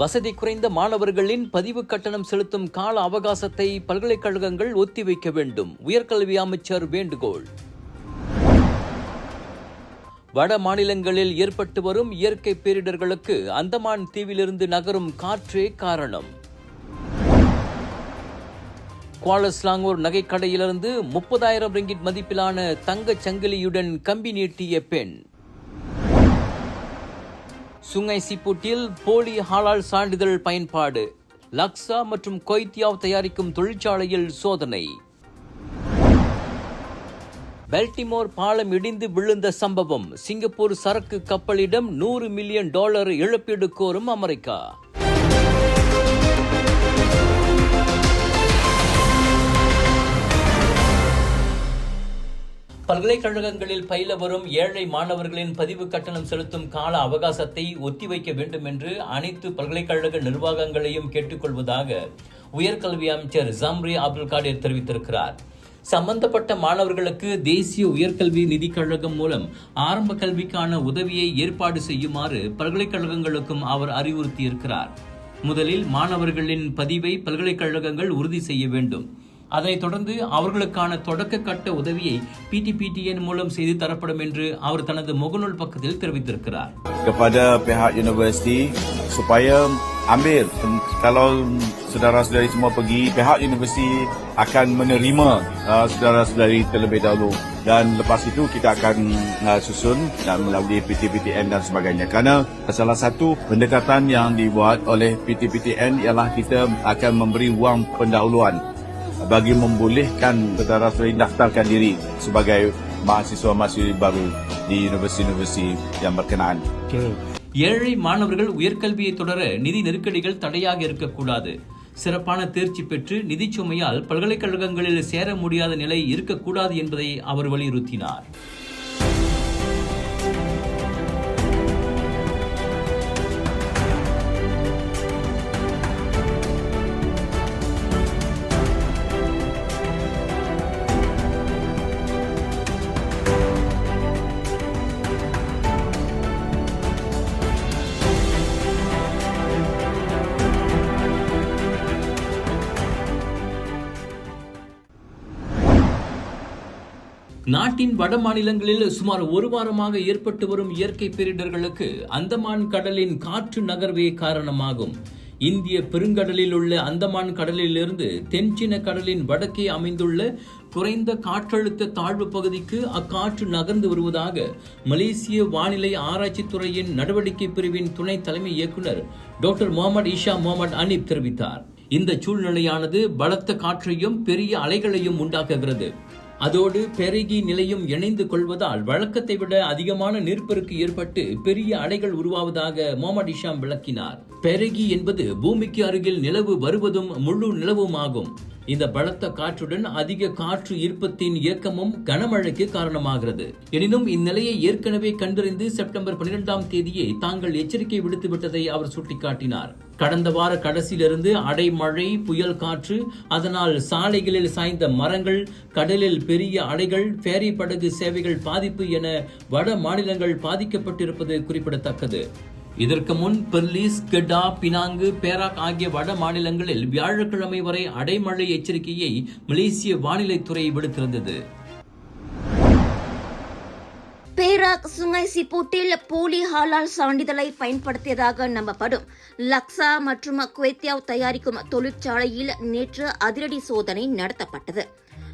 வசதி குறைந்த மாணவர்களின் பதிவு கட்டணம் செலுத்தும் கால அவகாசத்தை பல்கலைக்கழகங்கள் ஒத்திவைக்க வேண்டும். உயர்கல்வி அமைச்சர் வேண்டுகோள். வட மாநிலங்களில் ஏற்பட்டு வரும் இயற்கை பேரிடர்களுக்கு அந்தமான் தீவிலிருந்து நகரும் காற்றே காரணம். குவாலஸ்லாங்கூர் நகைக்கடையிலிருந்து முப்பதாயிரம் ரிங்கிட் மதிப்பிலான தங்கச் சங்கிலியுடன் கம்பி நீட்டிய பெண். சுங்கை சிப்பூட்டில் போலி ஹாலால் சான்றிதழ் பயன்பாடு லக்ஸா மற்றும் கொய்தியாவ் தயாரிக்கும் தொழிற்சாலையில் சோதனை. பெல்டிமோர் பாலம் இடிந்து விழுந்த சம்பவம் சிங்கப்பூர் சரக்கு கப்பலிடம் நூறு மில்லியன் டாலர் இழப்பீடு கோரும் அமெரிக்கா. பல்கலைக்கழகங்களில் பயில வரும் ஏழை மாணவர்களின் பதிவு கட்டணம் செலுத்தும் கால அவகாசத்தை ஒத்திவைக்க வேண்டும் என்று அனைத்து பல்கலைக்கழக நிர்வாகங்களையும் கேட்டுக்கொள்வதாக உயர்கல்வி அமைச்சர் ஜம்ரி அப்துல் காடீர் தெரிவித்திருக்கிறார். சம்பந்தப்பட்ட மாணவர்களுக்கு தேசிய உயர்கல்வி நிதிக் கழகம் மூலம் ஆரம்ப கல்விக்கான உதவியை ஏற்பாடு செய்யுமாறு பல்கலைக்கழகங்களுக்கும் அவர் அறிவுறுத்தியிருக்கிறார். முதலில் மாணவர்களின் பதிவை பல்கலைக்கழகங்கள் உறுதி செய்ய வேண்டும். அதனைத் தொடர்ந்து அவர்களுக்கான தொடக்க கட்ட உதவியை பிடிபிடிஎன் மூலம் செய்து தரப்படும் என்று அவர் தனது முகநூல் பக்கத்தில் தெரிவித்திருக்கிறார் kepada pihak universiti supaya ambil kalau saudara-saudari semua pergi pihak universiti akan menerima uh, saudara-saudari terlebih dahulu dan lepas itu kita akan uh, susun dan melalui PTPTN dan sebagainya kerana salah satu pendekatan yang dibuat oleh PTPTN ialah kita akan memberi wang pendahuluan Bagi membolehkan saudara-saudari daftarkan diri sebagai mahasiswa-mahasiswa baru di universiti-universiti yang berkenaan. ஏழை மாணவர்கள் உயர்கல்வியை தொடர நிதி நெருக்கடிகள் தடையாக இருக்கக்கூடாது சிறப்பான தேர்ச்சி பெற்று நிதிச் சுமையால் பல்கலைக்கழகங்களில் சேர முடியாத நிலை இருக்கக்கூடாது என்பதை அவர் வலியுறுத்தினார் நாட்டின் வட மாநிலங்களில் சுமார் ஒரு வாரமாக ஏற்பட்டு வரும் இயற்கை பேரிடர்களுக்கு அந்தமான் கடலின் காற்று நகர்வே காரணமாகும். இந்திய பெருங்கடலில் உள்ள அந்தமான் கடலிலிருந்து தென்சீன கடலின் வடக்கே அமைந்துள்ள குறைந்த காற்றழுத்த தாழ்வு பகுதிக்கு அக்காற்று நகர்ந்து வருவதாக மலேசிய வானிலை ஆராய்ச்சித்துறையின் நடவடிக்கை பிரிவின் துணை தலைமை இயக்குனர் டாக்டர் முகமது இஷா முகமது அனீப் தெரிவித்தார். இந்த சூழ்நிலையானது பலத்த காற்றையும் பெரிய அலைகளையும் உண்டாக்குகிறது. அதோடு பெருகி நிலையும் இணைந்து கொள்வதால் வழக்கத்தை விட அதிகமான நீர்ப்பெருக்கு ஏற்பட்டு பெரிய அலைகள் உருவாவதாக மொஹமட் இஷாம் விளக்கினார். பெருகி என்பது பூமிக்கு அருகில் நிலவு வருவதும் முழு நிலவுமாகும். இந்த பலத்த காற்றுடன் அதிக காற்று ஈர்ப்பத்தின் இயக்கமும் கனமழைக்கு காரணமாகிறது. எனினும் இந்நிலையை ஏற்கனவே கண்டறிந்து செப்டம்பர் பனிரெண்டாம் தேதியே தாங்கள் எச்சரிக்கை விடுத்து விட்டதை அவர் சுட்டிக்காட்டினார். கடந்த வார கடைசியிலிருந்து அடைமழை புயல் காற்று அதனால் சாலைகளில் சாய்ந்த மரங்கள் கடலில் பெரிய அலைகள் ஃபேரி படகு சேவைகள் பாதிப்பு என வட மாநிலங்கள் பாதிக்கப்பட்டிருப்பது குறிப்பிடத்தக்கது. இதற்கு முன் பெர்லிஸ் கெடா பினாங்கு பேராக் ஆகிய வட மாநிலங்களில் வியாழக்கிழமை வரை அடைமழை எச்சரிக்கையை மலேசிய வானிலைத்துறை விடுத்திருந்தது. பேராக் சுங்கை சிப்பூட்டில் போலி ஹாலால் சான்றிதழை பயன்படுத்தியதாக நம்பப்படும். லக்ஸா மற்றும் குவைத்தியாவ் தயாரிக்கும் தொழிற்சாலையில் நேற்று அதிரடி சோதனை நடத்தப்பட்டது.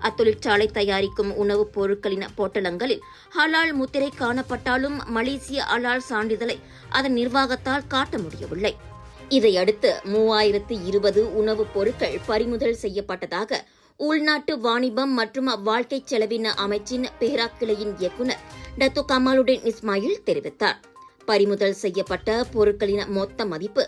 அத்தொழிற்சாலை தயாரிக்கும் உணவுப் பொருட்களின் பொட்டலங்களில் ஹலால் முத்திரை காணப்பட்டாலும் மலேசிய ஹலால் சான்றிதழை அதன் நிர்வாகத்தால் காட்ட முடியவில்லை. இதையடுத்து மூவாயிரத்து இருபது உணவுப் பொருட்கள் பறிமுதல் செய்யப்பட்டதாக உள்நாட்டு வாணிபம் மற்றும் வாழ்க்கை செலவின அமைச்சின் பேராக்கிளையின் இயக்குநர் டத்து கமாலுடன் இஸ்மாயில் தெரிவித்தார். பறிமுதல் செய்யப்பட்ட பொருட்களின் மொத்த மதிப்பு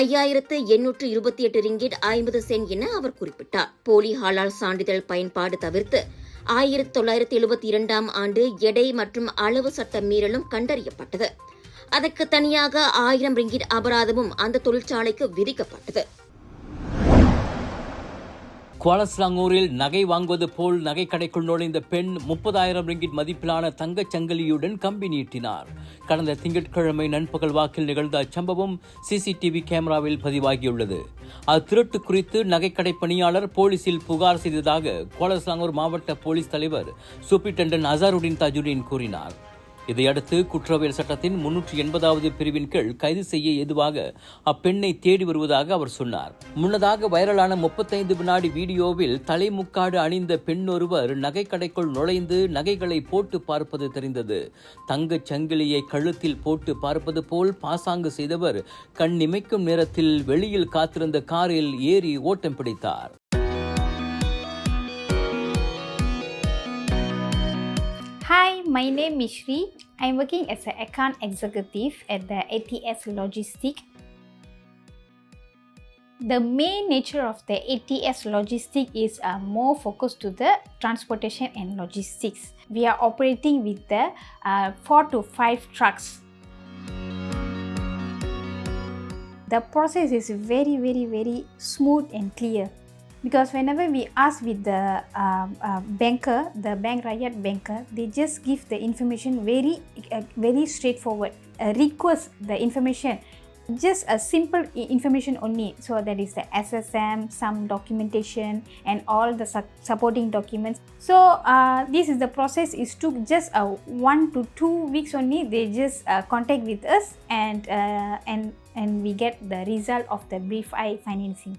ஐயாயிரத்து எண்ணூற்று இருபத்தி எட்டு ரிங்கிட் ஐம்பது சென்ட் என அவர் குறிப்பிட்டார். போலி ஹாலால் சான்றிதழ் பயன்பாடு தவிர்த்து ஆயிரத்தி தொள்ளாயிரத்தி எழுபத்தி இரண்டாம் ஆண்டு எடை மற்றும் அளவு சட்ட மீறலும் கண்டறியப்பட்டது. அதற்கு தனியாக ஆயிரம் ரிங்கிட் அபராதமும் அந்த தொழிற்சாலைக்கு விதிக்கப்பட்டது. குவாலஸ்லாங்கூரில் நகை வாங்குவது போல் நகைக்கடைக்குள் நுழைந்த பெண் முப்பதாயிரம் ரிங்கிட் மதிப்பிலான தங்கச் சங்கிலியுடன் கம்பி நீட்டினார். கடந்த திங்கட்கிழமை நண்பகல் வாக்கில் நிகழ்ந்த அச்சம்பவம் சிசிடிவி கேமராவில் பதிவாகியுள்ளது. அத்திருட்டு குறித்து நகைக்கடை பணியாளர் போலீசில் புகார் செய்ததாக குவாலஸ்லாங்கூர் மாவட்ட போலீஸ் தலைவர் சூப்பிரண்டன்ட் அசாருடின் தஜுடீன் கூறினார். இதையடுத்து குற்றவியல் சட்டத்தின் முன்னூற்றி எண்பதாவது பிரிவின் கீழ் கைது செய்ய ஏதுவாக அப்பெண்ணை தேடி வருவதாக அவர் சொன்னார். முன்னதாக வைரலான முப்பத்தைந்து வினாடி வீடியோவில் தலைமுக்காடு அணிந்த பெண் ஒருவர் நகைக்கடைக்குள் நுழைந்து நகைகளை போட்டு பார்ப்பது தெரிந்தது. தங்கச் சங்கிலியை கழுத்தில் போட்டு பார்ப்பது போல் பாசாங்கு செய்தவர் கண் இமைக்கும் நேரத்தில் வெளியில் காத்திருந்த காரில் ஏறி ஓட்டம் பிடித்தார். My name is Shri. I'm working as an account executive at the ATS Logistic. The main nature of the ATS Logistic is uh, more focused to the transportation and logistics. We are operating with the uh, four to five trucks. The process is very, very, very smooth and clear because whenever we ask with the uh, uh, banker the bank riot banker they just give the information very uh, very straightforward. Request the information. Just a simple information only. So that is the ssm some documentation and all the su- supporting documents. So uh, this is the process. Is took just uh, one to two weeks only. They just uh, contact with us and uh, and and we get the result of the brief eye financing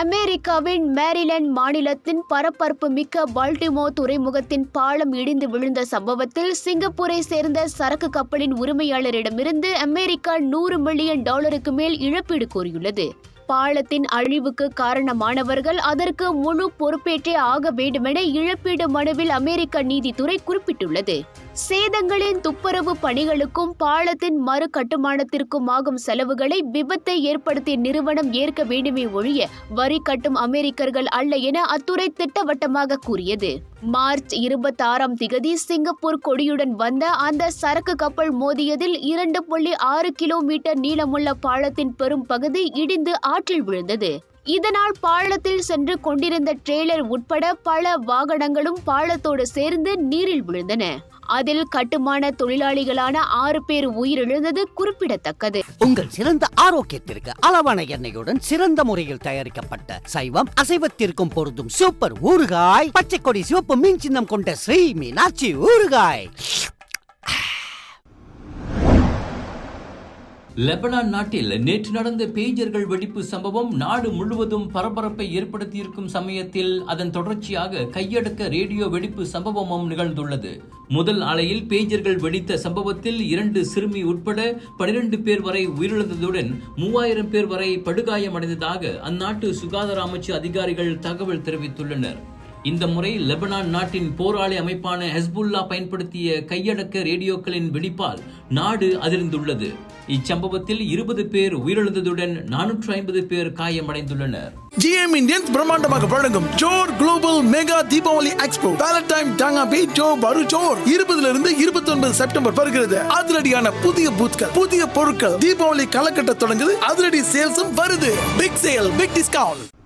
அமெரிக்காவின் மேரிலண்ட் மாநிலத்தின் பரபரப்பு மிக்க பால்டிமோ துறைமுகத்தின் பாலம் இடிந்து விழுந்த சம்பவத்தில் சிங்கப்பூரை சேர்ந்த சரக்கு கப்பலின் உரிமையாளரிடமிருந்து அமெரிக்கா நூறு மில்லியன் டாலருக்கு மேல் இழப்பீடு கோரியுள்ளது. பாலத்தின் அழிவுக்கு காரணமானவர்கள் அதற்கு முழு பொறுப்பேற்றே ஆக வேண்டுமென இழப்பீடு மனுவில் அமெரிக்க நீதித்துறை குறிப்பிட்டுள்ளது. சேதங்களின் துப்புரவு பணிகளுக்கும் பாலத்தின் மறு கட்டுமானத்திற்கும் ஆகும் செலவுகளை விபத்தை ஏற்படுத்திய நிறுவனம் ஏற்க வேண்டுமே ஒழிய வரி கட்டும் அமெரிக்கர்கள் அல்ல என அத்துறை திட்டவட்டமாக கூறியது. மார்ச் இருபத்தி ஆறாம் திகதி சிங்கப்பூர் கொடியுடன் வந்த அந்த சரக்கு கப்பல் மோதியதில் இரண்டு புள்ளி ஆறு கிலோமீட்டர் நீளமுள்ள பாலத்தின் பெரும் பகுதி இடிந்து ஆற்றில் விழுந்தது. இதனால் பாலத்தில் சென்று கொண்டிருந்த ட்ரெய்லர் உட்பட பல வாகனங்களும் பாலத்தோடு சேர்ந்து நீரில் விழுந்தன. அதில் கட்டுமான தொழிலாளிகளான ஆறு பேர் உயிரிழந்தது குறிப்பிடத்தக்கது. உங்கள் சிறந்த ஆரோக்கியத்திற்கு அளவான எண்ணெயுடன் சிறந்த முறையில் தயாரிக்கப்பட்ட சைவம் அசைவத்திற்கும் பொருந்தும் சூப்பர் ஊறுகாய் பச்சை கொடி சிவப்பு மீன் சின்னம் கொண்ட ஸ்ரீ மீனாட்சி ஊறுகாய். லெபனான் நாட்டில் நேற்று நடந்த பேஜர்கள் வெடிப்பு சம்பவம் நாடு முழுவதும் பரபரப்பை ஏற்படுத்தியிருக்கும் சமயத்தில் அதன் தொடர்ச்சியாக கையடக்க ரேடியோ வெடிப்பு சம்பவமும் நிகழ்ந்துள்ளது. முதல் அலையில் பேஜர்கள் வெடித்த சம்பவத்தில் இரண்டு சிறுமி உட்பட பனிரெண்டு பேர் வரை உயிரிழந்ததுடன் மூவாயிரம் பேர் வரை படுகாயமடைந்ததாக அந்நாட்டு சுகாதார அமைச்சு அதிகாரிகள் தகவல் தெரிவித்துள்ளனர். இந்த முறை லெபனான் நாட்டின் போராளி அமைப்பான ஹெஸ்புல்லா பயன்படுத்திய கையடக்க ரேடியோக்களின் வெடிப்பால் நாடு அதிர்ந்துள்ளது. இச்சம்பவத்தில் இருபது பேர் உயிரிழந்ததுடன் நானூற்று ஐம்பது பேர் காயமடைந்துள்ளனர். ஜிஎம் இந்தியன்ஸ் பிரம்மாண்டமாக வழங்கும் ஜோர் குளோபல் மெகா தீபாவளி எக்ஸ்போ பேலட்டைம் டாங்கா பி ஜோ பரு ஜோர் இருபதுல இருந்து இருபத்தி ஒன்பது செப்டம்பர் வருகிறது. அதிரடியான புதிய பூத்கள் புதிய பொருட்கள். தீபாவளி காலகட்டம் தொடங்குது. அதிரடி சேல்ஸும் வருது. Big sale big discount